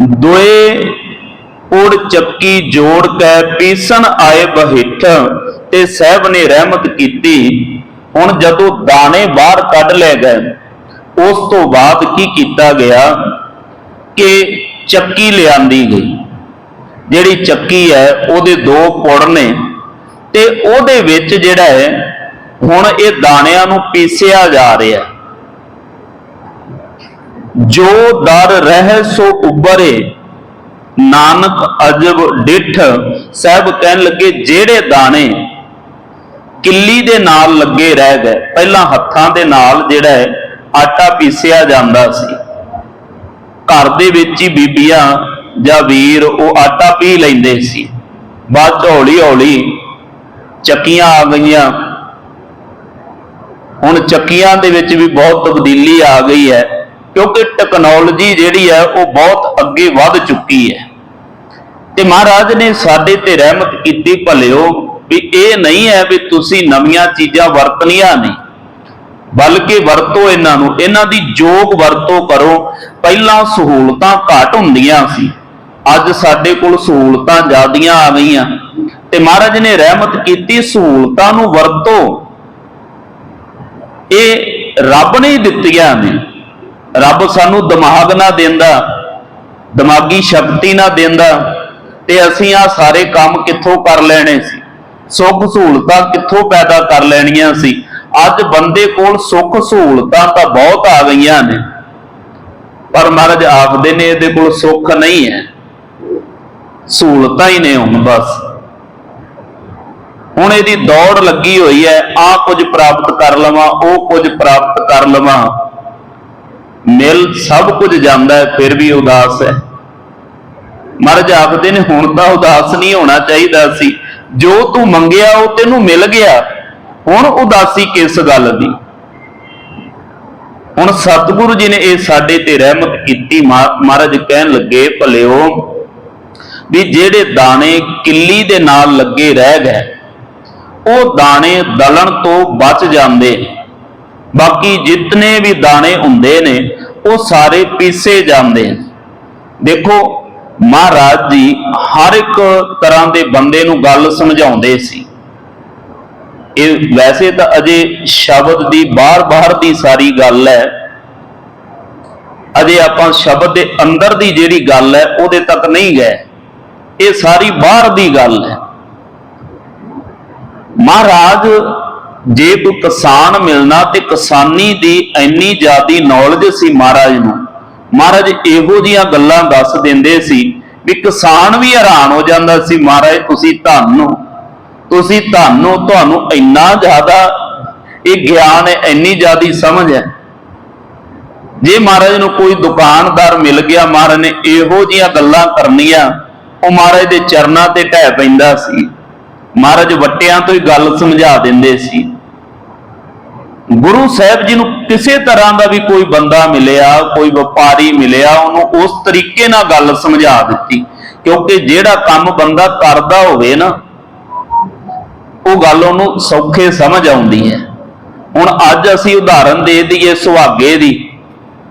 ਦੋਏ ਉੜ ਚੱਕੀ ਜੋੜ ਕੇ ਪੀਸਣ ਆਏ ਬਹਿਠ ਤੇ ਸਹਿਬ ਨੇ ਰਹਿਮਤ ਕੀਤੀ। ਹੁਣ ਜਦੋਂ ਦਾਣੇ ਬਾਹਰ ਕੱਢ ਲਏ ਗਏ, ਉਸ ਤੋਂ ਬਾਅਦ ਕੀ ਕੀਤਾ ਗਿਆ ਕਿ ਚੱਕੀ ਲਿਆਂਦੀ ਗਈ। ਜਿਹੜੀ ਚੱਕੀ ਹੈ, ਉਹਦੇ ਦੋ ਪੁੜ ਨੇ ਤੇ ਉਹਦੇ ਵਿੱਚ ਜਿਹੜਾ ਹੈ, ਹੁਣ ਇਹ ਦਾਣਿਆਂ ਨੂੰ ਪੀਸਿਆ ਜਾ ਰਿਹਾ। ਜੋ ਦਰ ਰਹਿ ਸੋ ਉਬਰੇ ਨਾਨਕ ਅਜਬ ਡਿਠ, ਸਾਹਿਬ ਕਹਿਣ ਲੱਗੇ, ਜਿਹੜੇ ਦਾਣੇ ਕਿੱਲੀ ਦੇ ਨਾਲ ਲੱਗੇ ਰਹਿ ਗਏ, ਪਹਿਲਾਂ ਹੱਥਾਂ ਦੇ ਨਾਲ ਜਿਹੜਾ ਹੈ, ਆਟਾ ਪੀਸਿਆ ਜਾਂਦਾ ਸੀ। ਘਰ ਦੇ ਵਿੱਚ ਹੀ ਬੀਬੀਆਂ ਜਾਂ ਵੀਰ ਉਹ ਆਟਾ ਪੀ ਲੈਂਦੇ ਸੀ। ਬਾਅਦ ਹੌਲੀ ਹੌਲੀ ਚੱਕੀਆਂ ਆ ਗਈਆਂ। ਹੁਣ ਚੱਕੀਆਂ ਦੇ ਵਿੱਚ ਵੀ ਬਹੁਤ ਤਬਦੀਲੀ ਆ ਗਈ ਹੈ। ਕਿਉਂਕਿ ਟੈਕਨੋਲੋਜੀ ਜਿਹੜੀ ਹੈ ਉਹ ਬਹੁਤ ਅੱਗੇ ਵੱਧ ਚੁੱਕੀ ਹੈ। ਤੇ ਮਹਾਰਾਜ ਨੇ ਸਾਡੇ ਤੇ ਰਹਿਮਤ ਕੀਤੀ ਭਲਿਓ ਵੀ ਇਹ ਨਹੀਂ ਹੈ ਵੀ ਤੁਸੀਂ ਨਵੀਆਂ ਚੀਜ਼ਾਂ ਵਰਤਣੀਆਂ ਨੇ ਬਲਕਿ ਵਰਤੋ ਇਹਨਾਂ ਨੂੰ, ਇਹਨਾਂ ਦੀ ਯੋਗ ਵਰਤੋਂ ਕਰੋ। ਪਹਿਲਾਂ ਸਹੂਲਤਾਂ ਘੱਟ ਹੁੰਦੀਆਂ ਸੀ, ਅੱਜ ਸਾਡੇ ਕੋਲ ਸਹੂਲਤਾਂ ਜ਼ਿਆਦੀਆਂ ਆ ਗਈਆਂ। ਤੇ ਮਹਾਰਾਜ ਨੇ ਰਹਿਮਤ ਕੀਤੀ ਸਹੂਲਤਾਂ ਨੂੰ ਵਰਤੋ। ਇਹ ਰੱਬ ਨੇ ਦਿੱਤੀਆਂ ਨੇ। ਰੱਬ ਸਾਨੂੰ ਦਿਮਾਗ ਨਾ ਦਿੰਦਾ, ਦਿਮਾਗੀ ਸ਼ਕਤੀ ਨਾ ਦਿੰਦਾ, ਤੇ ਅਸੀਂ ਆ ਸਾਰੇ ਕੰਮ ਕਿੱਥੋਂ ਕਰ ਲੈਣੇ ਸੀ? ਸੁੱਖ ਸਹੂਲਤਾਂ ਕਿੱਥੋਂ ਪੈਦਾ ਕਰ ਲੈਣੀਆਂ ਸੀ? ਅੱਜ ਬੰਦੇ ਕੋਲ ਸੁੱਖ ਸਹੂਲਤਾਂ ਤਾਂ ਬਹੁਤ ਆ ਗਈਆਂ ਨੇ, ਪਰ ਮਹਾਰਾਜ ਆਖਦੇ ਨੇ ਇਹਦੇ ਕੋਲ ਸੁੱਖ ਨਹੀਂ ਹੈ। ਸਹੂਲਤਾਂ ਹੀ ਨੇ ਹੁਣ ਬਸ। ਹੁਣ ਇਹਦੀ ਦੌੜ ਲੱਗੀ ਹੋਈ ਹੈ ਆ ਕੁਝ ਪ੍ਰਾਪਤ ਕਰ ਲਵਾਂ, ਉਹ ਕੁਝ ਪ੍ਰਾਪਤ ਕਰ ਲਵਾਂ। ਮਿਲ ਸਭ ਕੁਝ ਜਾਂਦਾ ਹੈ, ਫਿਰ ਵੀ ਉਦਾਸ ਹੈ। ਮਹਾਰਾਜ, ਆਖਦੇ ਨੇ, ਹੁਣ ਤਾਂ ਉਦਾਸ ਨਹੀਂ ਹੋਣਾ ਚਾਹੀਦਾ ਸੀ। ਜੋ ਤੂੰ ਮੰਗਿਆ, ਉਹ ਤੈਨੂੰ ਮਿਲ ਗਿਆ। ਹੁਣ ਉਦਾਸੀ ਕਿਸ ਗੱਲ ਦੀ? ਹੁਣ ਸਤਿਗੁਰੂ ਜੀ ਨੇ ਇਹ ਸਾਡੇ ਤੇ ਰਹਿਮਤ ਕੀਤੀ। ਮਹਾਰਾਜ ਕਹਿਣ ਲੱਗੇ, ਭਲਿਓ, ਵੀ ਜਿਹੜੇ ਦਾਣੇ ਕਿੱਲੀ ਦੇ ਨਾਲ ਲੱਗੇ ਰਹਿ ਗਏ, ਉਹ ਦਾਣੇ ਦਲਣ ਤੋਂ ਬਚ ਜਾਂਦੇ ਬਾਕੀ ਜਿਤਨੇ ਵੀ ਦਾਣੇ ਹੁੰਦੇ ਨੇ ਉਹ ਸਾਰੇ ਪੀਸੇ ਜਾਂਦੇ ਨੇ ਦੇਖੋ, ਮਹਾਰਾਜ ਜੀ ਹਰ ਇੱਕ ਤਰ੍ਹਾਂ ਦੇ ਬੰਦੇ ਨੂੰ ਗੱਲ ਸਮਝਾਉਂਦੇ ਸੀ। ਇਹ ਵੈਸੇ ਤਾਂ ਅਜੇ ਸ਼ਬਦ ਦੀ ਬਾਹਰ-ਬਾਹਰ ਦੀ ਸਾਰੀ ਗੱਲ ਹੈ। ਅਜੇ ਆਪਾਂ ਸ਼ਬਦ ਦੇ ਅੰਦਰ ਦੀ ਜਿਹੜੀ ਗੱਲ ਹੈ, ਉਹਦੇ ਤੱਕ ਨਹੀਂ ਗਏ। ਇਹ ਸਾਰੀ ਬਾਹਰ ਦੀ ਗੱਲ ਹੈ। ਮਹਾਰਾਜ ਜੇ ਕੋਈ ਕਿਸਾਨ ਮਿਲਣਾ ਤੇ ਕਿਸਾਨੀ ਦੀ ਇੰਨੀ ਜ਼ਿਆਦੀ ਨੌਲੇਜ ਸੀ ਮਹਾਰਾਜ ਨੂੰ, ਮਹਾਰਾਜ ਇਹੋ ਜੀਆਂ ਗੱਲਾਂ ਦੱਸ ਦਿੰਦੇ ਸੀ ਵੀ ਕਿਸਾਨ ਵੀ ਹੈਰਾਨ ਹੋ ਜਾਂਦਾ ਸੀ, ਮਹਾਰਾਜ ਤੁਸੀਂ ਧੰਨ ਹੋ। ਤੁਸੀਂ ਧੰਨ ਹੋ, ਤੁਹਾਨੂੰ ਇੰਨਾ ਜ਼ਿਆਦਾ ਇਹ ਗਿਆਨ ਹੈ, ਇੰਨੀ ਜ਼ਿਆਦੀ ਸਮਝ ਹੈ। ਜੇ ਮਹਾਰਾਜ ਨੂੰ ਕੋਈ ਦੁਕਾਨਦਾਰ ਮਿਲ ਗਿਆ, ਮਹਾਰਾਜ ਨੇ ਇਹੋ ਜੀਆਂ ਗੱਲਾਂ ਕਰਨੀਆਂ, ਉਹ ਮਹਾਰਾਜ ਦੇ ਚਰਨਾਂ ਤੇ ਢਹਿ ਪੈਂਦਾ ਸੀ। ਮਹਾਰਾਜ ਵੱਟਿਆਂ ਤੋਂ ਹੀ ਗੱਲ ਸਮਝਾ ਦਿੰਦੇ ਸੀ। ਗੁਰੂ ਸਾਹਿਬ ਜੀ ਨੂੰ ਕਿਸੇ ਤਰ੍ਹਾਂ ਦਾ ਵੀ ਕੋਈ ਬੰਦਾ ਮਿਲਿਆ, ਕੋਈ ਵਪਾਰੀ ਮਿਲਿਆ, ਉਹਨੂੰ ਉਸ ਤਰੀਕੇ ਨਾਲ ਗੱਲ ਸਮਝਾ ਦਿੱਤੀ। ਕਿਉਂਕਿ ਜਿਹੜਾ ਕੰਮ ਬੰਦਾ ਕਰਦਾ ਹੋਵੇ ਨਾ, ਉਹ ਗੱਲ ਉਹਨੂੰ ਸੌਖੇ ਸਮਝ ਆਉਂਦੀ ਹੈ। ਹੁਣ ਅੱਜ ਅਸੀਂ ਉਦਾਹਰਨ ਦੇ ਦਈਏ ਸੁਹਾਗੇ ਦੀ,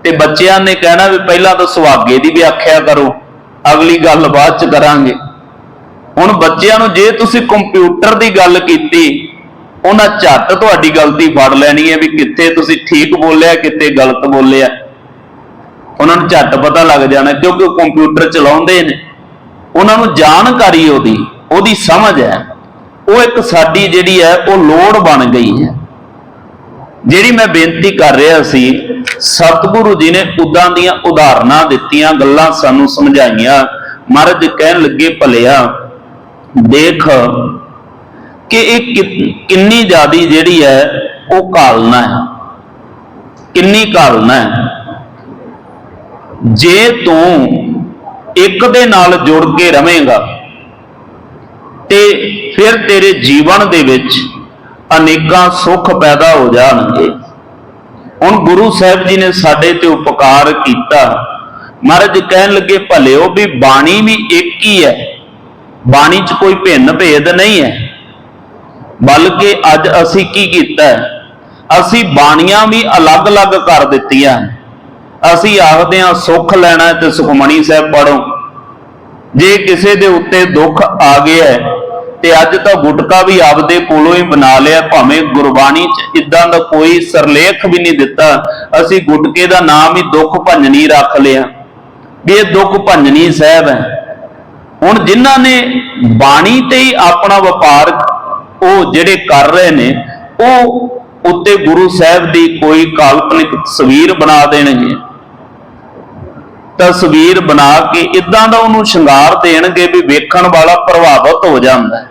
ਤੇ ਬੱਚਿਆਂ ਨੇ ਕਹਿਣਾ ਵੀ ਪਹਿਲਾਂ ਤਾਂ ਸੁਹਾਗੇ ਦੀ ਵਿਆਖਿਆ ਕਰੋ, ਅਗਲੀ ਗੱਲ ਬਾਅਦ ਚ ਕਰਾਂਗੇ। ਹੁਣ ਬੱਚਿਆਂ ਨੂੰ ਜੇ ਤੁਸੀਂ ਕੰਪਿਊਟਰ ਦੀ ਗੱਲ ਕੀਤੀ, ਉਹਨਾਂ ਝੱਟ ਤੁਹਾਡੀ ਗਲਤੀ ਫੜ ਲੈਣੀ ਹੈ ਵੀ ਕਿੱਥੇ ਤੁਸੀਂ ਠੀਕ ਬੋਲਿਆ, ਕਿੱਥੇ ਗਲਤ ਬੋਲਿਆ। ਉਹਨਾਂ ਨੂੰ ਝੱਟ ਪਤਾ ਲੱਗ ਜਾਣਾ, ਕਿਉਂਕਿ ਉਹ ਕੰਪਿਊਟਰ ਚਲਾਉਂਦੇ ਨੇ। ਉਹਨਾਂ ਨੂੰ ਜਾਣਕਾਰੀ ਉਹਦੀ ਉਹਦੀ ਸਮਝ ਹੈ। ਉਹ ਇੱਕ ਸਾਡੀ ਜਿਹੜੀ ਹੈ, ਉਹ ਲੋੜ ਬਣ ਗਈ ਹੈ। ਜਿਹੜੀ ਮੈਂ ਬੇਨਤੀ ਕਰ ਰਿਹਾ ਸੀ, ਸਤਿਗੁਰੂ ਜੀ ਨੇ ਉਦਾਂ ਦੀਆਂ ਉਦਾਹਰਨਾਂ ਦਿੱਤੀਆਂ, ਗੱਲਾਂ ਸਾਨੂੰ ਸਮਝਾਈਆਂ। ਮਹਾਰਾਜ ਕਹਿਣ ਲੱਗੇ, ਭਲਿਆ ਦੇਖ ਕਿ ਇਹ ਕਿੰਨੀ ਜਿਆਦੀ ਜਿਹੜੀ ਹੈ ਉਹ ਕਾਲਨਾ ਹੈ। ਕਿੰਨੀ ਕਾਲਨਾ ਹੈ। ਜੇ ਤੂੰ ਇੱਕ ਦੇ ਨਾਲ ਜੁੜ ਕੇ ਰਵੇਂਗਾ ਤੇ ਫਿਰ ਤੇਰੇ ਜੀਵਨ ਦੇ ਵਿੱਚ ਅਨੇਕਾਂ ਸੁੱਖ ਪੈਦਾ ਹੋ ਜਾਣਗੇ। ਹੁਣ ਗੁਰੂ ਸਾਹਿਬ ਜੀ ਨੇ ਸਾਡੇ ਤੇ ਉਪਕਾਰ ਕੀਤਾ। ਮਹਾਰਾਜ ਕਹਿਣ ਲੱਗੇ, ਭਲਿਓ ਵੀ ਬਾਣੀ ਵੀ ਇੱਕ ਹੀ ਹੈ। ਬਾਣੀ 'ਚ ਕੋਈ ਭਿੰਨ ਭੇਦ ਨਹੀਂ ਹੈ। ਬਲਕਿ ਅੱਜ ਅਸੀਂ ਕੀ ਕੀਤਾ ਅਸੀਂ ਬਾਣੀਆਂ ਵੀ ਅਲੱਗ-ਅਲੱਗ ਕਰ ਦਿੱਤੀਆਂ। ਅਸੀਂ ਆਖਦੇ ਹਾਂ ਸੁੱਖ ਲੈਣਾ ਤੇ ਸੁਖਮਣੀ ਸਾਹਿਬ ਪੜੋ ਜੇ ਕਿਸੇ ਦੇ ਉੱਤੇ ਦੁੱਖ ਆ ਗਿਆ ਹੈ, ਤੇ ਅੱਜ ਤਾਂ ਗੁਟਕਾ ਵੀ ਆਪਦੇ ਕੋਲੋਂ ਹੀ ਬਣਾ ਲਿਆ ਭਾਵੇਂ ਗੁਰਬਾਣੀ 'ਚ ਇਦਾਂ ਦਾ ਕੋਈ ਸਰਲੇਖ ਵੀ ਨਹੀਂ ਦਿੱਤਾ। ਅਸੀਂ ਗੁਟਕੇ ਦਾ ਨਾਮ ਹੀ ਦੁੱਖ ਭੰਜਨੀ ਰੱਖ ਲਿਆ। ਵੀ ਇਹ ਦੁੱਖ ਭੰਜਨੀ ਸਾਹਿਬ ਹੈ। ਹੁਣ ਜਿਨ੍ਹਾਂ ਨੇ ਬਾਣੀ ਤੇ ਹੀ ਆਪਣਾ ਵਪਾਰ ਉਹ ਜਿਹੜੇ ਕਰ ਰਹੇ ਨੇ, ਉਹ ਉੱਤੇ ਗੁਰੂ ਸਾਹਿਬ ਦੀ ਕੋਈ ਕਾਲਪਨਿਕ ਤਸਵੀਰ ਬਣਾ ਦੇਣਗੇ। ਤਸਵੀਰ ਬਣਾ ਕੇ ਇਦਾਂ ਦਾ ਉਹਨੂੰ ਸ਼ਿੰਗਾਰ ਦੇਣਗੇ ਵੀ ਵੇਖਣ ਵਾਲਾ ਪ੍ਰਭਾਵਿਤ ਹੋ ਜਾਂਦਾ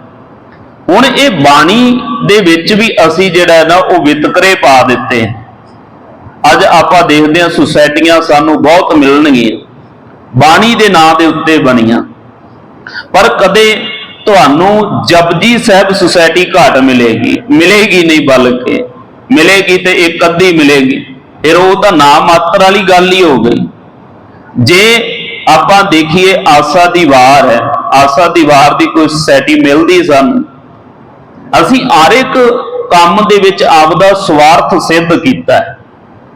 ਹੁਣ ਇਹ ਬਾਣੀ ਦੇ ਵਿੱਚ ਵੀ ਅਸੀਂ ਜਿਹੜਾ ਨਾ, ਉਹ ਵਿਤਕਰੇ ਪਾ ਦਿੱਤੇ ਅੱਜ ਆਪਾਂ ਦੇਖਦੇ ਹਾਂ, ਸੁਸਾਇਟੀਆਂ ਸਾਨੂੰ ਬਹੁਤ ਮਿਲਣਗੀਆਂ। ਬਾਣੀ ਦੇ ਨਾਂ ਦੇ ਉੱਤੇ ਬਣੀਆਂ। ਪਰ ਕਦੇ ਤੁਹਾਨੂੰ ਜਪਜੀ ਸਾਹਿਬ ਸੁਸਾਇਟੀ ਘਾਟ ਮਿਲੇਗੀ ਮਿਲੇਗੀ ਨਹੀਂ ਬਲਕਿ ਮਿਲੇਗੀ ਤੇ ਇੱਕ ਅੱਧੀ ਮਿਲੇਗੀ। ਫਿਰ ਉਹ ਤਾਂ ਨਾਮ ਮਾਤਰ ਵਾਲੀ ਗੱਲ ਹੀ ਹੋ ਗਈ। ਜੇ ਆਪਾਂ ਦੇਖੀਏ ਆਸਾ ਦੀ ਵਾਰ ਹੈ, ਆਸਾ ਦੀ ਵਾਰ ਦੀ ਕੋਈ ਸੁਸਾਇਟੀ ਮਿਲਦੀ ਸਾਨੂੰ। ਅਸੀਂ ਹਰ ਇੱਕ ਕੰਮ ਦੇ ਵਿੱਚ ਆਪਦਾ ਸਵਾਰਥ ਸਿੱਧ ਕੀਤਾ ਹੈ।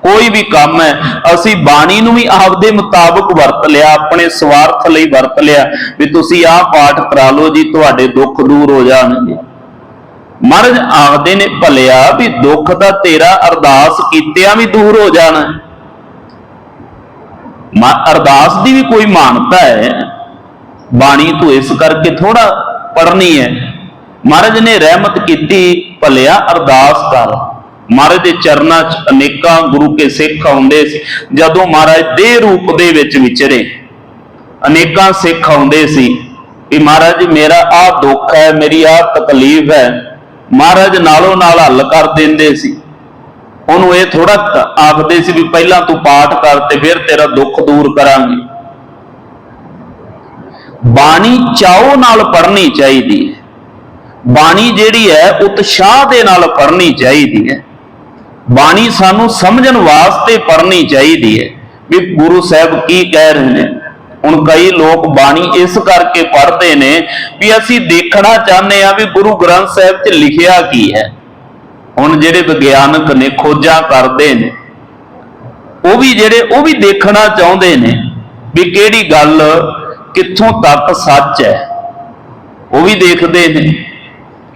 ਕੋਈ ਵੀ ਕੰਮ ਹੈ, ਅਸੀਂ ਬਾਣੀ ਨੂੰ ਵੀ ਆਪਦੇ ਮੁਤਾਬਕ ਵਰਤ ਲਿਆ, ਆਪਣੇ ਸਵਾਰਥ ਲਈ ਵਰਤ ਲਿਆ, ਵੀ ਤੁਸੀਂ ਆਹ ਪਾਠ ਕਰਾ ਲਓ ਜੀ, ਤੁਹਾਡੇ ਦੁੱਖ ਦੂਰ ਹੋ ਜਾਣਗੇ। ਮਹਾਰਾਜ ਆਖਦੇ ਨੇ, ਭਲਿਆ ਵੀ ਦੁੱਖ ਦਾ ਤੇਰਾ ਅਰਦਾਸ ਕੀਤਿਆਂ ਵੀ ਦੂਰ ਹੋ ਜਾਣਾ। ਹੈ। ਮਾ, ਅਰਦਾਸ ਦੀ ਵੀ ਕੋਈ ਮਾਨਤਾ ਹੈ। ਬਾਣੀ ਤੂੰ ਇਸ ਕਰਕੇ ਥੋੜਾ ਪੜਨੀ ਹੈ। ਮਹਾਰਾਜ ਨੇ ਰਹਿਮਤ ਕੀਤੀ, ਭਲਿਆ ਅਰਦਾਸ ਕਰ। ਮਹਾਰਾਜ ਦੇ ਚਰਨਾਂ 'ਚ ਅਨੇਕਾਂ ਗੁਰੂ ਕੇ ਸਿੱਖ ਆਉਂਦੇ ਸੀ। ਜਦੋਂ ਮਹਾਰਾਜ ਦੇ ਰੂਪ ਦੇ ਵਿੱਚ ਵਿਚਰੇ, ਅਨੇਕਾਂ ਸਿੱਖ ਆਉਂਦੇ ਸੀ ਕਿ ਮਹਾਰਾਜ ਮੇਰਾ ਆਹ ਦੁੱਖ ਹੈ, ਮੇਰੀ ਆਹ ਤਕਲੀਫ ਹੈ। ਮਹਾਰਾਜ ਨਾਲੋਂ ਨਾਲ ਹੱਲ ਕਰ ਦਿੰਦੇ ਸੀ। ਉਹਨੂੰ ਇਹ ਥੋੜਾ ਆਖਦੇ ਸੀ ਵੀ ਪਹਿਲਾਂ ਤੂੰ ਪਾਠ ਕਰ ਤੇ ਫਿਰ ਤੇਰਾ ਦੁੱਖ ਦੂਰ ਕਰਾਂਗੇ। ਬਾਣੀ ਚਾਉ ਨਾਲ ਪੜ੍ਹਨੀ ਚਾਹੀਦੀ ਹੈ। ਬਾਣੀ ਜਿਹੜੀ ਹੈ, ਉਤਸ਼ਾਹ ਦੇ ਨਾਲ ਪੜ੍ਹਨੀ ਚਾਹੀਦੀ ਹੈ। ਬਾਣੀ ਸਾਨੂੰ ਸਮਝਣ ਵਾਸਤੇ ਪੜ੍ਹਨੀ ਚਾਹੀਦੀ ਹੈ। ਵੀ ਗੁਰੂ ਸਾਹਿਬ ਕੀ ਕਹਿ ਰਹੇ ਨੇ? ਹੁਣ ਕਈ ਲੋਕ ਬਾਣੀ ਇਸ ਕਰਕੇ ਪੜ੍ਹਦੇ ਨੇ ਵੀ ਅਸੀਂ ਦੇਖਣਾ ਚਾਹੁੰਦੇ ਆ ਵੀ ਗੁਰੂ ਗ੍ਰੰਥ ਸਾਹਿਬ 'ਚ ਲਿਖਿਆ ਕੀ ਹੈ। ਹੁਣ ਜਿਹੜੇ ਵਿਗਿਆਨਕ ਨੇ, ਖੋਜਾਂ ਕਰਦੇ ਨੇ, ਉਹ ਵੀ ਜਿਹੜੇ, ਉਹ ਵੀ ਦੇਖਣਾ ਚਾਹੁੰਦੇ ਨੇ ਵੀ ਕਿਹੜੀ ਗੱਲ ਕਿੱਥੋਂ ਤੱਕ ਸੱਚ ਹੈ। ਉਹ ਵੀ ਦੇਖਦੇ ਨੇ।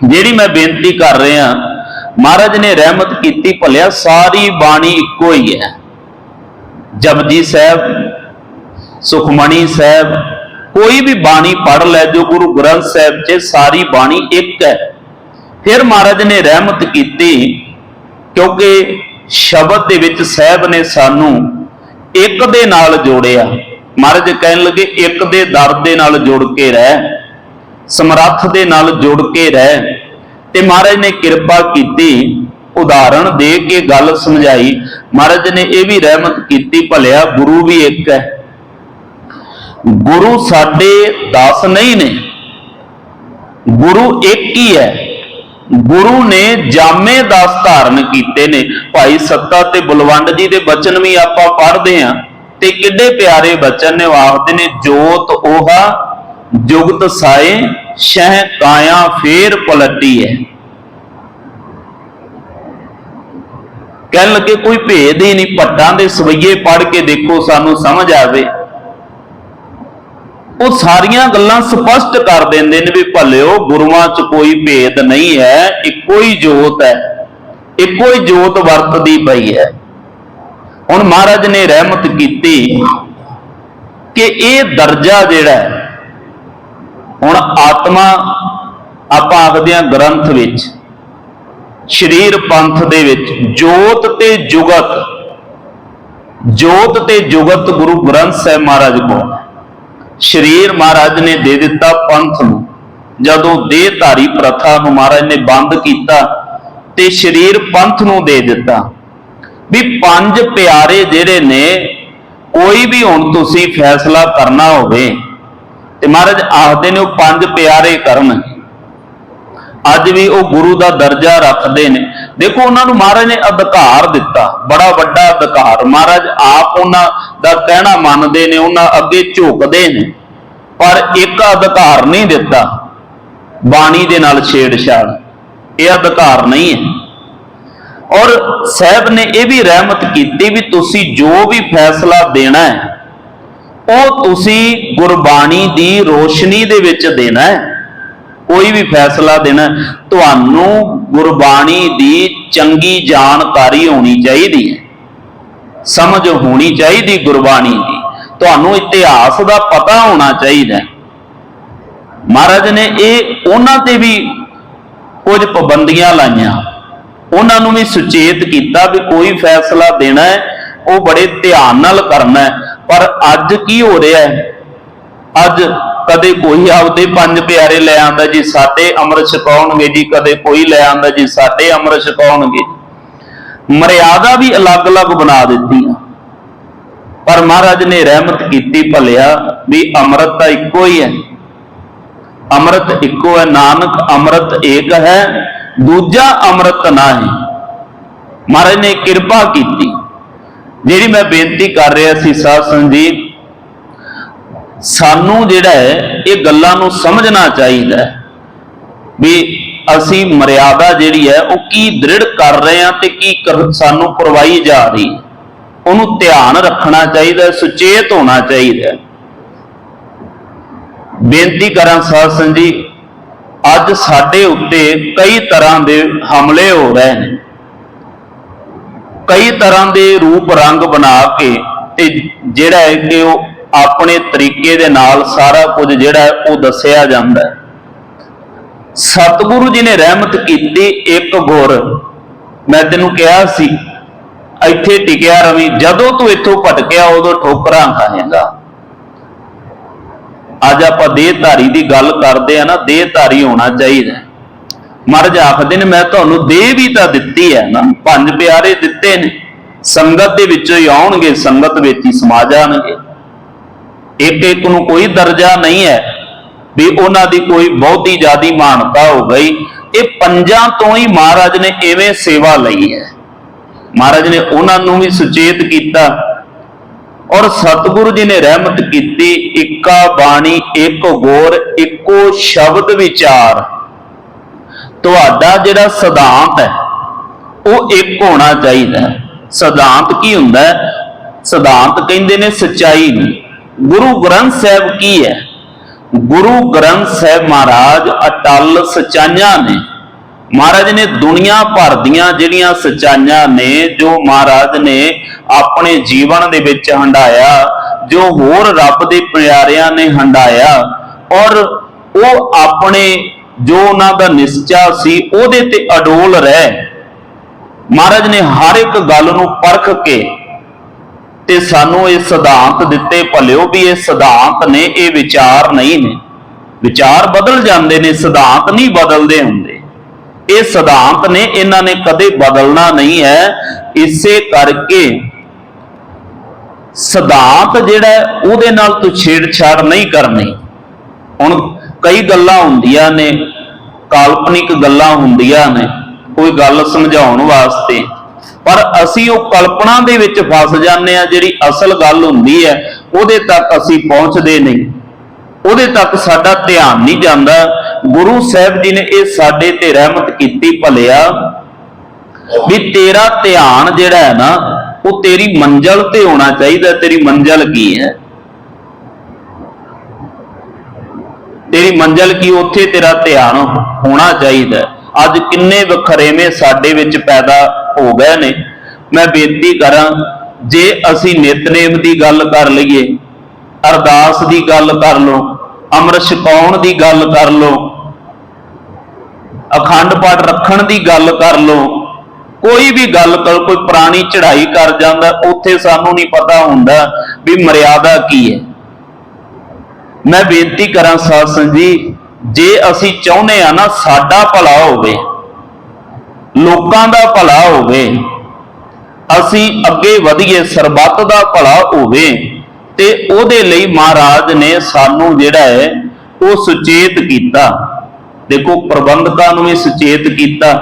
ਜਿਹੜੀ ਮੈਂ ਬੇਨਤੀ ਕਰ ਰਿਹਾ ਮਹਾਰਾਜ ਨੇ ਰਹਿਮਤ ਕੀਤੀ, ਭਲਿਆ ਸਾਰੀ ਬਾਣੀ ਇੱਕੋ ਹੀ ਹੈ। ਜਪਜੀ ਸਾਹਿਬ ਸੁਖਮਣੀ ਸਾਹਿਬ, ਕੋਈ ਵੀ ਬਾਣੀ ਪੜ ਲੈ, ਜੋ ਗੁਰੂ ਗ੍ਰੰਥ ਸਾਹਿਬ 'ਚ ਸਾਰੀ ਬਾਣੀ ਇੱਕ ਹੈ। ਫਿਰ ਮਹਾਰਾਜ ਨੇ ਰਹਿਮਤ ਕੀਤੀ, ਕਿਉਂਕਿ ਸ਼ਬਦ ਦੇ ਵਿੱਚ ਸਾਹਿਬ ਨੇ ਸਾਨੂੰ ਇੱਕ ਦੇ ਨਾਲ ਜੋੜਿਆ। ਮਹਾਰਾਜ ਕਹਿਣ ਲੱਗੇ, ਇੱਕ ਦੇ ਦਰ ਦੇ ਨਾਲ ਜੁੜ ਕੇ ਰਹਿ, ਸਮਰੱਥ ਦੇ ਨਾਲ ਜੁੜ ਕੇ ਰਹਿ। ਤੇ ਮਹਾਰਾਜ ਨੇ ਕਿਰਪਾ ਕੀਤੀ, ਉਦਾਹਰਣ ਦੇ ਕੇ ਗੱਲ ਸਮਝਾਈ। ਮਹਾਰਾਜ ਨੇ ਇਹ ਵੀ ਰਹਿਮਤ ਕੀਤੀ, ਭਲਿਆ ਗੁਰੂ ਵੀ ਇੱਕ ਹੈ। ਗੁਰੂ ਸਾਡੇ 10 ਨਹੀਂ ਨੇ। ਗੁਰੂ ਇੱਕ ਹੀ ਹੈ। ਗੁਰੂ ਨੇ ਜਾਮੇ 10 ਧਾਰਨ ਕੀਤੇ ਨੇ। ਭਾਈ ਸੱਤਾ ਤੇ ਬਲਵੰਡ ਜੀ ਦੇ ਬਚਨ ਵੀ ਆਪਾਂ ਪੜ੍ਹਦੇ ਆਂ ਤੇ ਕਿੱਡੇ ਪਿਆਰੇ ਬਚਨ ਨੇ ਆਖਦੇ ਨੇ, ਜੋਤ 오ਹਾ ਜੁਗਤ ਸਾਏ, ਸ਼ਹਿ ਕਾਇਆ ਫੇਰ ਪਲਟੀ ਹੈ ਕਹਿਣ ਲੱਗੇ ਕੋਈ ਭੇਦ ਹੀ ਨਹੀਂ, ਭੱਟਾਂ ਦੇ ਸਵਈਏ ਪੜ ਕੇ ਦੇਖੋ, ਸਾਨੂੰ ਸਮਝ ਆਵੇ। ਉਹ ਸਾਰੀਆਂ ਗੱਲਾਂ ਸਪਸ਼ਟ ਕਰ ਦਿੰਦੇ ਨੇ ਵੀ ਭਲਿਓ, ਗੁਰੂਆਂ 'ਚ ਕੋਈ ਭੇਦ ਨਹੀਂ ਹੈ ਇੱਕੋ ਹੀ ਜੋਤ ਹੈ ਇੱਕੋ ਹੀ ਜੋਤ ਵਰਤਦੀ ਪਈ ਹੈ ਹੁਣ ਮਹਾਰਾਜ ਨੇ ਰਹਿਮਤ ਕੀਤੀ ਕਿ ਇਹ ਦਰਜਾ ਜਿਹੜਾ ਹੈ ਹੁਣ ਆਤਮਾ ਆਪਾਂ ਆਖਦੇ ਹਾਂ ਗ੍ਰੰਥ ਵਿੱਚ, ਸ਼ਰੀਰ ਪੰਥ ਦੇ ਵਿੱਚ, ਜੋਤ ਤੇ ਜੁਗਤ, ਜੋਤ ਤੇ ਜੁਗਤ ਗੁਰੂ ਗ੍ਰੰਥ ਸਾਹਿਬ ਮਹਾਰਾਜ ਕੋਲ, ਸ਼ਰੀਰ ਮਹਾਰਾਜ ਨੇ ਦੇ ਦਿੱਤਾ ਪੰਥ ਨੂੰ। ਜਦੋਂ ਦੇਹਧਾਰੀ ਪ੍ਰਥਾ ਨੂੰ ਮਹਾਰਾਜ ਨੇ ਬੰਦ ਕੀਤਾ ਤੇ ਸ਼ਰੀਰ ਪੰਥ ਨੂੰ ਦੇ ਦਿੱਤਾ। ਵੀ ਪੰਜ ਪਿਆਰੇ ਜਿਹੜੇ ਨੇ, ਕੋਈ ਵੀ ਹੁਣ ਤੁਸੀਂ ਫੈਸਲਾ ਕਰਨਾ ਹੋਵੇ ਤੇ ਮਹਾਰਾਜ ਆਖਦੇ ਨੇ ਉਹ ਪੰਜ ਪਿਆਰੇ ਕਰਨ। ਅੱਜ ਵੀ ਉਹ ਗੁਰੂ ਦਾ ਦਰਜਾ ਰੱਖਦੇ ਨੇ। ਦੇਖੋ ਉਹਨਾਂ ਨੂੰ ਮਹਾਰਾਜ ਨੇ ਅਧਿਕਾਰ ਦਿੱਤਾ। ਬੜਾ ਵੱਡਾ ਅਧਿਕਾਰ। ਮਹਾਰਾਜ ਆਪ ਉਹਨਾਂ ਦਾ ਕਹਿਣਾ ਮੰਨਦੇ ਨੇ, ਉਹਨਾਂ ਅੱਗੇ ਝੁਕਦੇ ਨੇ। ਪਰ ਇੱਕ ਅਧਿਕਾਰ ਨਹੀਂ ਦਿੱਤਾ। ਬਾਣੀ ਦੇ ਨਾਲ ਛੇੜਛਾੜ। ਇਹ ਅਧਿਕਾਰ ਨਹੀਂ ਹੈ। ਔਰ ਸਾਹਿਬ ਨੇ ਇਹ ਵੀ ਰਹਿਮਤ ਕੀਤੀ ਵੀ ਤੁਸੀਂ ਜੋ ਵੀ ਫੈਸਲਾ ਦੇਣਾ ਹੈ ਉਹ ਤੁਸੀਂ ਗੁਰਬਾਣੀ ਦੀ ਰੋਸ਼ਨੀ ਦੇ ਵਿੱਚ ਦੇਣਾ ਹੈ। ਕੋਈ ਵੀ ਫੈਸਲਾ ਦੇਣਾ ਤੁਹਾਨੂੰ ਗੁਰਬਾਣੀ ਦੀ ਚੰਗੀ ਜਾਣਕਾਰੀ ਹੋਣੀ ਚਾਹੀਦੀ ਹੈ। ਸਮਝ ਹੋਣੀ ਚਾਹੀਦੀ ਗੁਰਬਾਣੀ ਦੀ। ਤੁਹਾਨੂੰ ਇਤਿਹਾਸ ਦਾ ਪਤਾ ਹੋਣਾ ਚਾਹੀਦਾ ਮਹਾਰਾਜ ਨੇ ਇਹ ਉਹਨਾਂ ਤੇ ਵੀ ਕੁਝ ਪਾਬੰਦੀਆਂ ਲਾਈਆਂ। ਉਹਨਾਂ ਨੂੰ ਵੀ ਸੁਚੇਤ ਕੀਤਾ ਵੀ ਕੋਈ ਫੈਸਲਾ ਦੇਣਾ ਹੈ, ਉਹ ਬੜੇ ਧਿਆਨ ਨਾਲ ਕਰਨਾ ਹੈ। ਪਰ ਅੱਜ ਕੀ ਹੋ ਰਿਹਾ ਹੈ? ਅੱਜ ਕਦੇ ਕੋਈ ਆਪਦੇ ਪੰਜ ਪਿਆਰੇ ਲੈ ਆਂਦਾ ਜੀ, ਸਾਡੇ ਅੰਮ੍ਰਿਤ ਛਕਾਉਣਗੇ ਜੀ, ਕਦੇ ਕੋਈ ਲੈ ਆਂਦਾ ਜੀ, ਸਾਡੇ ਅੰਮ੍ਰਿਤ ਛਕਾਉਣਗੇ। ਮਰਿਆਦਾ ਵੀ ਅਲੱਗ-ਅਲੱਗ ਬਣਾ ਦਿੱਤੀਆਂ। ਪਰ ਮਹਾਰਾਜ ਨੇ ਰਹਿਮਤ ਕੀਤੀ ਭਲਿਆ ਵੀ ਅੰਮ੍ਰਿਤ ਤਾਂ ਇੱਕੋ ਹੀ ਹੈ। ਅੰਮ੍ਰਿਤ ਇੱਕੋ ਹੈ, ਨਾਨਕ ਅੰਮ੍ਰਿਤ ਏਕ ਹੈ, ਦੂਜਾ ਅੰਮ੍ਰਿਤ ਨਾ ਹੈ। ਮਹਾਰਾਜ ਨੇ ਕਿਰਪਾ ਕੀਤੀ। ਜਿਹੜੀ ਮੈਂ ਬੇਨਤੀ ਕਰ ਰਿਹਾ ਸੀ ਸਾਧ ਸੰਗਤ, ਸਾਨੂੰ ਜਿਹੜਾ ਹੈ, ਇਹ ਗੱਲਾਂ ਨੂੰ ਸਮਝਣਾ ਚਾਹੀਦਾ ਹੈ ਵੀ ਅਸੀਂ ਮਰਿਆਦਾ ਜਿਹੜੀ ਹੈ, ਉਹ ਕੀ ਦ੍ਰਿੜ ਕਰ ਰਹੇ ਹਾਂ ਤੇ ਕੀ ਸਾਨੂੰ ਕਰਵਾਈ ਜਾ ਰਹੀ ਉਹਨੂੰ ਧਿਆਨ ਰੱਖਣਾ ਚਾਹੀਦਾ ਸੁਚੇਤ ਹੋਣਾ ਚਾਹੀਦਾ ਬੇਨਤੀ ਕਰਾਂ ਸਾਧ ਸੰਗਤ ਜੀ ਅੱਜ ਸਾਡੇ ਉੱਤੇ ਕਈ ਤਰ੍ਹਾਂ ਦੇ ਹਮਲੇ ਹੋ ਰਹੇ ਨੇ। ਕਈ ਤਰ੍ਹਾਂ ਦੇ ਰੂਪ ਰੰਗ ਬਣਾ ਕੇ ਤੇ ਜਿਹੜਾ ਹੈ ਕਿ ਉਹ ਆਪਣੇ ਤਰੀਕੇ ਦੇ ਨਾਲ ਸਾਰਾ ਕੁਝ ਜਿਹੜਾ ਹੈ ਉਹ ਦੱਸਿਆ ਜਾਂਦਾ ਹੈ। ਸਤਿਗੁਰੂ ਜੀ ਨੇ ਰਹਿਮਤ ਕੀਤੀ ਇੱਕ ਗੁਰ। ਮੈਂ ਤੈਨੂੰ ਕਿਹਾ ਸੀ, ਇੱਥੇ ਟਿਕਿਆ ਰਵੀ, ਜਦੋਂ ਤੂੰ ਇੱਥੋਂ ਭਟਕਿਆ ਉਦੋਂ ਠੋਕਰਾਂ ਖਾਏਗਾ। ਅੱਜ ਆਪਾਂ ਦੇਹਧਾਰੀ ਦੀ ਗੱਲ ਕਰਦੇ ਆ ਨਾ, ਦੇਹਧਾਰੀ ਹੋਣਾ ਚਾਹੀਦਾ ਮਹਾਰਾਜ ਆਖਦੇ ਨੇ, ਮੈਂ ਤੁਹਾਨੂੰ ਦੇ ਵੀ ਤਾਂ ਦਿੱਤੀ ਹੈ ਨਾ। ਪੰਜ ਪਿਆਰੇ ਦਿੱਤੇ ਨੇ। ਸੰਗਤ ਦੇ ਵਿੱਚੋਂ ਹੀ ਆਉਣਗੇ, ਸੰਗਤ ਵਿੱਚ ਹੀ ਸਮਾ ਜਾਣਗੇ। ਇੱਕ ਇੱਕ ਨੂੰ ਕੋਈ ਦਰਜਾ ਨਹੀਂ ਹੈ ਵੀ ਉਹਨਾਂ ਦੀ ਕੋਈ ਬਹੁਤੀ ਜ਼ਿਆਦੀ ਮਾਨਤਾ ਹੋ ਗਈ। ਇਹ ਪੰਜਾਂ ਤੋਂ ਹੀ ਮਹਾਰਾਜ ਨੇ ਐਵੇਂ ਸੇਵਾ ਲਈ ਹੈ। ਮਹਾਰਾਜ ਨੇ ਉਹਨਾਂ ਨੂੰ ਵੀ ਸੁਚੇਤ ਕੀਤਾ ਔਰ ਸਤਿਗੁਰੂ ਜੀ ਨੇ ਰਹਿਮਤ ਕੀਤੀ। ਇੱਕਾ ਬਾਣੀ, ਇੱਕ ਗੋਰ, ਇੱਕੋ ਸ਼ਬਦ ਵਿਚਾਰ। ਤੁਹਾਡਾ ਜਿਹੜਾ ਸਿਧਾਂਤ ਹੈ, ਉਹ ਇੱਕ ਹੋਣਾ ਚਾਹੀਦਾ ਹੈ। ਸਿਧਾਂਤ ਕੀ ਹੁੰਦਾ ਹੈ? ਸਿਧਾਂਤ ਕਹਿੰਦੇ ਨੇ ਸਚਾਈ ਨੂੰ। ਗੁਰੂ ਗ੍ਰੰਥ ਸਾਹਿਬ ਕੀ ਹੈ? ਗੁਰੂ ਗ੍ਰੰਥ ਸਾਹਿਬ ਮਹਾਰਾਜ ਅਟਲ ਸਚਾਈਆਂ ਨੇ। ਮਹਾਰਾਜ ਨੇ ਦੁਨੀਆ ਭਰ ਦੀਆਂ ਜਿਹੜੀਆਂ ਸਚਾਈਆਂ ਨੇ, ਜੋ ਮਹਾਰਾਜ ਨੇ ਆਪਣੇ ਜੀਵਨ ਦੇ ਵਿੱਚ ਹੰਡਾਇਆ ਜੋ ਹੋਰ ਰੱਬ ਦੇ ਪਿਆਰਿਆਂ ਨੇ ਹੰਡਾਇਆ ਔਰ ਉਹ ਆਪਣੇ ਜੋ ਉਹਨਾਂ ਦਾ ਨਿਸ਼ਚਾ ਸੀ, ਉਹਦੇ ਤੇ ਅਡੋਲ ਰਹਿ। ਮਹਾਰਾਜ ਨੇ ਹਰ ਇੱਕ ਗੱਲ ਨੂੰ ਪਰਖ ਕੇ ਤੇ ਸਾਨੂੰ ਇਹ ਸਿਧਾਂਤ ਦਿੱਤੇ, ਭਲਿਓ ਵੀ ਇਹ ਸਿਧਾਂਤ ਨੇ, ਇਹ ਵਿਚਾਰ ਨਹੀਂ ਨੇ। ਵਿਚਾਰ ਬਦਲ ਜਾਂਦੇ ਨੇ, ਸਿਧਾਂਤ ਨਹੀਂ ਬਦਲਦੇ ਹੁੰਦੇ। ਇਹ ਸਿਧਾਂਤ ਨੇ, ਇਹਨਾਂ ਨੇ ਕਦੇ ਬਦਲਣਾ ਨਹੀਂ ਹੈ। ਇਸੇ ਕਰਕੇ ਸਿਧਾਂਤ ਜਿਹੜਾ ਉਹਦੇ ਨਾਲ ਤੂੰ ਛੇੜਛਾੜ ਨਹੀਂ ਕਰਨੀ। ਹੁਣ ਕਈ ਗੱਲਾਂ ਹੁੰਦੀਆਂ ਨੇ ਕਾਲਪਨਿਕ ਗੱਲਾਂ ਹੁੰਦੀਆਂ ਨੇ, ਕੋਈ ਗੱਲ ਸਮਝਾਉਣ ਵਾਸਤੇ। ਪਰ ਅਸੀਂ ਉਹ ਕਲਪਨਾ ਦੇ ਵਿੱਚ ਫਸ ਜਾਂਦੇ ਆ ਜਿਹੜੀ ਅਸਲ ਗੱਲ ਹੁੰਦੀ ਹੈ, ਉਹਦੇ ਤੱਕ ਅਸੀਂ ਪਹੁੰਚਦੇ ਨਹੀਂ। ਉਹਦੇ ਤੱਕ ਸਾਡਾ ਧਿਆਨ ਨਹੀਂ ਜਾਂਦਾ। ਗੁਰੂ ਸਾਹਿਬ ਜੀ ਨੇ ਇਹ ਸਾਡੇ ਤੇ ਰਹਿਮਤ ਕੀਤੀ, ਭਲਿਆ, ਵੀ ਤੇਰਾ ਧਿਆਨ ਜਿਹੜਾ ਹੈ ਨਾ, ਉਹ ਤੇਰੀ ਮੰਜ਼ਲ ਤੇ ਹੋਣਾ ਚਾਹੀਦਾ ਤੇਰੀ ਮੰਜ਼ਲ ਕੀ ਹੈ? ਤੇਰੀ ਮੰਜ਼ਲ ਕੀ ਉੱਥੇ ਤੇਰਾ ਧਿਆਨ ਹੋਣਾ ਚਾਹੀਦਾ ਅੱਜ ਕਿੰਨੇ ਵਖਰੇਵੇਂ ਸਾਡੇ ਵਿੱਚ ਪੈਦਾ ਹੋ ਗਏ ਨੇ। ਮੈਂ ਬੇਨਤੀ ਕਰਾਂ, ਜੇ ਅਸੀਂ ਨਿਤਨੇਮ ਦੀ ਗੱਲ ਕਰ ਲਈਏ, ਅਰਦਾਸ ਦੀ ਗੱਲ ਕਰ ਲਓ, ਅੰਮ੍ਰਿਤ ਛਕਾਉਣ ਦੀ ਗੱਲ ਕਰ ਲਓ, ਅਖੰਡ ਪਾਠ ਰੱਖਣ ਦੀ ਗੱਲ ਕਰ ਲਓ, ਕੋਈ ਵੀ ਗੱਲ ਕਰ, ਕੋਈ ਪੁਰਾਣੀ ਚੜ੍ਹਾਈ ਕਰ ਜਾਂਦਾ, ਉੱਥੇ ਸਾਨੂੰ ਨਹੀਂ ਪਤਾ ਹੁੰਦਾ ਵੀ ਮਰਿਆਦਾ ਕੀ ਹੈ। ਮੈਂ ਬੇਨਤੀ ਕਰਾਂ ਸਾਧ ਸੰਗਤ ਜੀ, ਜੇ ਅਸੀਂ ਚਾਹੁੰਦੇ ਆ ਨਾ ਸਾਡਾ ਭਲਾ ਹੋਵੇ, ਲੋਕਾਂ ਦਾ ਭਲਾ ਹੋਵੇ, ਅਸੀਂ ਅੱਗੇ ਵਧੀਏ ਸਰਬੱਤ ਦਾ ਭਲਾ ਹੋਵੇ, ਤੇ ਉਹਦੇ ਲਈ ਮਹਾਰਾਜ ਨੇ ਸਾਨੂੰ ਜਿਹੜਾ ਹੈ, ਉਹ ਸੁਚੇਤ ਕੀਤਾ। ਦੇਖੋ, ਪ੍ਰਬੰਧਕਾਂ ਨੂੰ ਵੀ ਸੁਚੇਤ ਕੀਤਾ।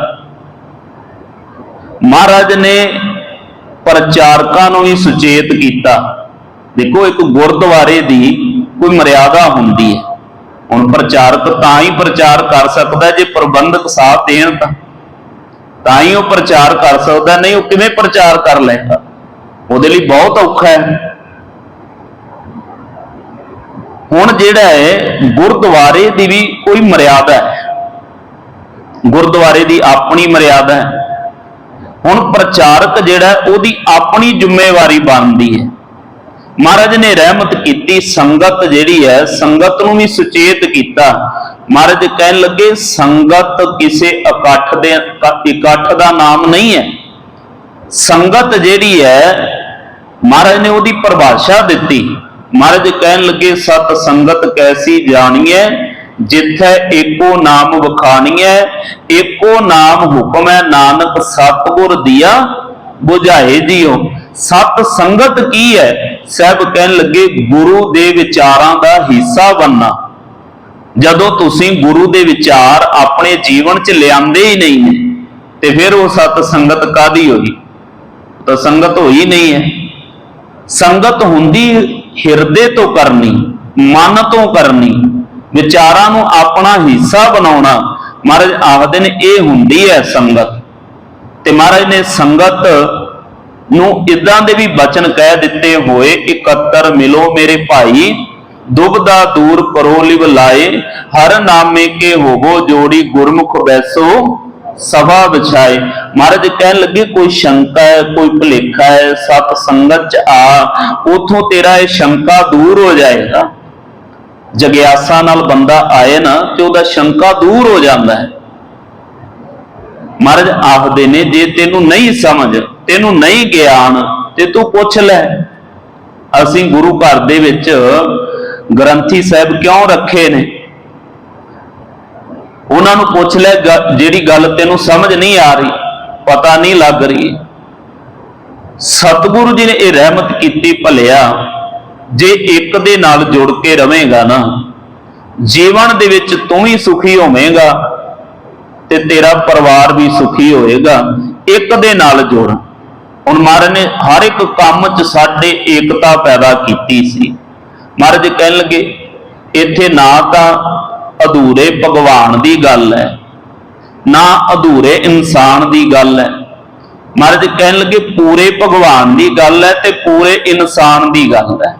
ਮਹਾਰਾਜ ਨੇ ਪ੍ਰਚਾਰਕਾਂ ਨੂੰ ਵੀ ਸੁਚੇਤ ਕੀਤਾ। ਦੇਖੋ, ਇੱਕ ਗੁਰਦੁਆਰੇ ਦੀ ਕੋਈ ਮਰਿਆਦਾ ਹੁੰਦੀ ਹੈ। ਹੁਣ ਪ੍ਰਚਾਰਕ ਤਾਂ ਹੀ ਪ੍ਰਚਾਰ ਕਰ ਸਕਦਾ ਜੇ ਪ੍ਰਬੰਧਕ ਸਾਥ ਦੇਣ ਤਾਂ। ਤਾਂ ਹੀ ਉਹ ਪ੍ਰਚਾਰ ਕਰ ਸਕਦਾ, ਨਹੀਂ ਉਹ ਕਿਵੇਂ ਪ੍ਰਚਾਰ ਕਰ ਲੈਂਦਾ? ਉਹਦੇ ਲਈ ਬਹੁਤ ਔਖਾ ਹੈ। ਹੁਣ ਜਿਹੜਾ ਹੈ, ਗੁਰਦੁਆਰੇ ਦੀ ਵੀ ਕੋਈ ਮਰਿਆਦਾ ਹੈ। ਗੁਰਦੁਆਰੇ ਦੀ ਆਪਣੀ ਮਰਿਆਦਾ ਹੈ। ਹੁਣ ਪ੍ਰਚਾਰਕ ਜਿਹੜਾ ਉਹਦੀ ਆਪਣੀ ਜ਼ਿੰਮੇਵਾਰੀ ਬਣਦੀ ਹੈ। ਮਹਾਰਾਜ ਨੇ ਰਹਿਮਤ ਕੀਤੀ, ਸੰਗਤ ਜਿਹੜੀ ਹੈ, ਸੰਗਤ ਨੂੰ ਵੀ ਸੁਚੇਤ ਕੀਤਾ। ਮਹਾਰਾਜ ਕਹਿਣ ਲੱਗੇ, ਸੰਗਤ ਕਿਸੇ ਇਕੱਠ ਦੇ, ਇਕੱਠ ਦਾ ਨਾਮ ਨਹੀਂ ਹੈ। ਸੰਗਤ ਜਿਹੜੀ ਹੈ, ਮਹਾਰਾਜ ਨੇ ਉਹਦੀ ਪਰਿਭਾਸ਼ਾ ਦਿੱਤੀ। ਮਹਾਰਾਜ ਕਹਿਣ ਲੱਗੇ, ਸਤ ਸੰਗਤ ਕੈਸੀ ਜਾਣੀਐ, ਜਿੱਥੇ ਏਕੋ ਨਾਮ ਵਖਾਣੀਐ, ਏਕੋ ਨਾਮ ਹੁਕਮ ਹੈ, ਨਾਨਕ ਸਤਿਗੁਰ ਦੀਆ 부ਝਾਏ ਜੀਓ। ਸਤ ਸੰਗਤ ਕੀ ਹੈ? ਸਹਿਬ ਕਹਿਣ ਲੱਗੇ, ਗੁਰੂ ਦੇ ਵਿਚਾਰਾਂ ਦਾ ਹਿੱਸਾ ਬਣਨਾ ਜਦੋਂ ਤੁਸੀਂ ਗੁਰੂ ਦੇ ਵਿਚਾਰ ਆਪਣੇ ਜੀਵਨ 'ਚ ਲਿਆਂਦੇ ਹੀ ਨਹੀਂ ਨੇ, ਤੇ ਫਿਰ ਉਹ ਸਤ ਸੰਗਤ ਕਾਦੀ ਹੋਈ? ਤਾਂ ਸੰਗਤ ਹੋਈ ਨਹੀਂ ਹੈ। ਸੰਗਤ ਹੁੰਦੀ ਹਿਰਦੇ ਤੋਂ ਕਰਨੀ, ਮਨ ਤੋਂ ਕਰਨੀ, ਵਿਚਾਰਾਂ ਨੂੰ ਆਪਣਾ ਹਿੱਸਾ ਬਣਾਉਣਾ। ਮਹਾਰਾਜ ਆਖਦੇ ਨੇ, ਇਹ ਹੁੰਦੀ ਹੈ ਸੰਗਤ। ਤੇ ਮਹਾਰਾਜ ਨੇ ਸੰਗਤ ਨੂੰ ਇਦਾਂ ਦੇ ਵੀ ਬਚਨ ਕਹਿ ਦਿੱਤੇ ਹੋਏ, ਇਕੱਤਰ ਮਿਲੋ ਮੇਰੇ ਭਾਈ ਦੁਬਦਾ ਦੂਰ ਕਰੋ ਲਿਵ ਲਾਏ, ਹਰ ਨਾਮੇ ਕੇ ਹੋਵੋ ਜੋੜੀ ਗੁਰਮੁਖ ਬੈਸੋ, ਸਭਾ ਵਿਛਾਏ। ਮਹਾਰਾਜ ਕਹਿਣ ਲੱਗੇ, ਕੋਈ ਸ਼ੰਕਾ ਹੈ, ਕੋਈ ਭੁਲੇਖਾ ਹੈ, ਸਤ ਸੰਗਤ ਚ ਆ, ਉਥੋਂ ਤੇਰਾ ਇਹ ਸ਼ੰਕਾ ਦੂਰ ਹੋ ਜਾਏਗਾ। ਜਗਿਆਸਾ ਨਾਲ ਬੰਦਾ ਆਏ ਨਾ ਤੇ ਉਹਦਾ ਸ਼ੰਕਾ ਦੂਰ ਹੋ ਜਾਂਦਾ ਹੈ। ਮਹਾਰਾਜ ਆਖਦੇ ਨੇ, ਜੇ ਤੈਨੂੰ ਨਹੀਂ ਸਮਝ, ਤੈਨੂੰ ਨਹੀਂ ਗਿਆਨ, ਤੇ ਤੂੰ ਪੁੱਛ ਲੈ। ਅਸੀਂ ਗੁਰੂ ਘਰ ਦੇ ਵਿੱਚ ਗ੍ਰੰਥੀ ਸਾਹਿਬ ਕਿਉਂ ਰੱਖੇ ਨੇ? ਉਹਨਾਂ ਨੂੰ ਪੁੱਛ ਲੈ, ਗ- ਜਿਹੜੀ ਗੱਲ ਤੈਨੂੰ ਸਮਝ ਨਹੀਂ ਆ ਰਹੀ, ਪਤਾ ਨਹੀਂ ਲੱਗ ਰਹੀ। ਸਤਿਗੁਰੂ ਜੀ ਨੇ ਇਹ ਰਹਿਮਤ ਕੀਤੀ, ਭਲਿਆ, ਜੇ ਇੱਕ ਦੇ ਨਾਲ ਜੁੜ ਕੇ ਰਵੇਂਗਾ ਨਾ, ਜੀਵਨ ਦੇ ਵਿੱਚ ਤੂੰ ਵੀ ਸੁਖੀ ਹੋਵੇਂਗਾ ਤੇ ਤੇਰਾ ਪਰਿਵਾਰ ਵੀ ਸੁਖੀ ਹੋਏਗਾ, ਇੱਕ ਦੇ ਨਾਲ ਜੁੜ। ਹੁਣ ਮਹਾਰਾਜ ਨੇ ਹਰ ਇੱਕ ਕੰਮ 'ਚ ਸਾਡੇ ਏਕਤਾ ਪੈਦਾ ਕੀਤੀ ਸੀ। ਮਹਾਰਾਜ ਕਹਿਣ ਲੱਗੇ, ਇੱਥੇ ਨਾ ਤਾਂ ਅਧੂਰੇ ਭਗਵਾਨ ਦੀ ਗੱਲ ਹੈ, ਨਾ ਅਧੂਰੇ ਇਨਸਾਨ ਦੀ ਗੱਲ ਹੈ। ਮਹਾਰਾਜ ਕਹਿਣ ਲੱਗੇ, ਪੂਰੇ ਭਗਵਾਨ ਦੀ ਗੱਲ ਹੈ ਤੇ ਪੂਰੇ ਇਨਸਾਨ ਦੀ ਗੱਲ ਹੈ।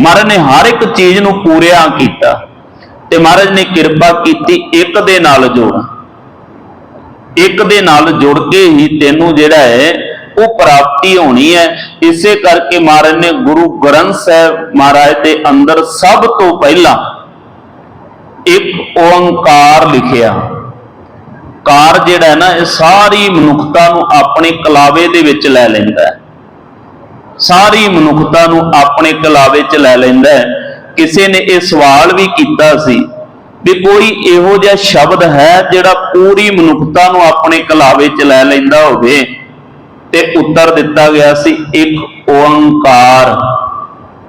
ਮਹਾਰਾਜ ਨੇ ਹਰ ਇੱਕ ਚੀਜ਼ ਨੂੰ ਪੂਰਿਆ ਕੀਤਾ। ਤੇ ਮਹਾਰਾਜ ਨੇ ਕਿਰਪਾ ਕੀਤੀ ਇੱਕ ਦੇ ਨਾਲ ਜੋੜ। ਇੱਕ ਦੇ ਨਾਲ ਜੁੜ ਕੇ ਹੀ ਤੈਨੂੰ ਜਿਹੜਾ ਹੈ, ਉਹ ਪ੍ਰਾਪਤੀ ਹੋਣੀ ਹੈ। ਇਸੇ ਕਰਕੇ ਮਹਾਰਾਜ ਨੇ ਗੁਰੂ ਗ੍ਰੰਥ ਸਾਹਿਬ ਮਹਾਰਾਜ ਦੇ ਅੰਦਰ ਸਭ ਤੋਂ ਪਹਿਲਾਂ ਇੱਕ ਓੰਕਾਰ ਲਿਖਿਆ। ਕਾਰ ਜਿਹੜਾ ਹੈ ਨਾ, ਇਹ ਸਾਰੀ ਮਨੁੱਖਤਾ ਨੂੰ ਆਪਣੇ ਕਲਾਵੇ ਦੇ ਵਿੱਚ ਲੈ ਲੈਂਦਾ ਹੈ। ਸਾਰੀ ਮਨੁੱਖਤਾ ਨੂੰ ਆਪਣੇ ਕਲਾਵੇ 'ਚ ਲੈ ਲੈਂਦਾ ਹੈ। ਕਿਸੇ ਨੇ ਇਹ ਸਵਾਲ ਵੀ ਕੀਤਾ ਸੀ ਵੀ ਕੋਈ ਇਹੋ ਜਿਹਾ ਸ਼ਬਦ ਹੈ ਜਿਹੜਾ ਪੂਰੀ ਮਨੁੱਖਤਾ ਨੂੰ ਆਪਣੇ ਕਲਾਵੇ 'ਚ ਲੈ ਲੈਂਦਾ ਹੋਵੇ? ਤੇ ਉੱਤਰ ਦਿੱਤਾ ਗਿਆ ਸੀ, ਇੱਕ ਓੰਕਾਰ।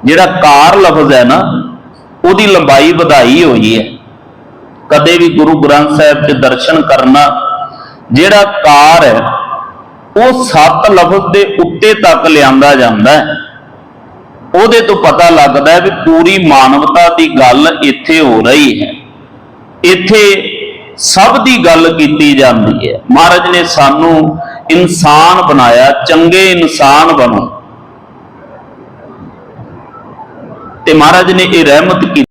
ਜਿਹੜਾ ਕਾਰ ਲਫ਼ਜ਼ ਹੈ ਨਾ, ਉਹਦੀ ਲੰਬਾਈ ਵਧਾਈ ਹੋਈ ਹੈ। ਕਦੇ ਵੀ ਗੁਰੂ ਗ੍ਰੰਥ ਸਾਹਿਬ 'ਚ ਦਰਸ਼ਨ ਕਰਨਾ, ਜਿਹੜਾ ਕਾਰ ਹੈ, ਉਹ ਸੱਤ ਲਫ਼ਜ਼ ਦੇ ਉੱਤੇ ਤੱਕ ਲਿਆਂਦਾ ਜਾਂਦਾ ਹੈ। ਉਹਦੇ ਤੋਂ ਪਤਾ ਲੱਗਦਾ ਹੈ ਵੀ ਪੂਰੀ ਮਾਨਵਤਾ ਦੀ ਗੱਲ ਇੱਥੇ ਹੋ ਰਹੀ ਹੈ। ਇੱਥੇ ਸਭ ਦੀ ਗੱਲ ਕੀਤੀ ਜਾਂਦੀ ਹੈ। ਮਹਾਰਾਜ ਨੇ ਸਾਨੂੰ ਇਨਸਾਨ ਬਣਾਇਆ, ਚੰਗੇ ਇਨਸਾਨ ਬਣੋ। ਤੇ ਮਹਾਰਾਜ ਨੇ ਇਹ ਰਹਿਮਤ ਕੀਤੀ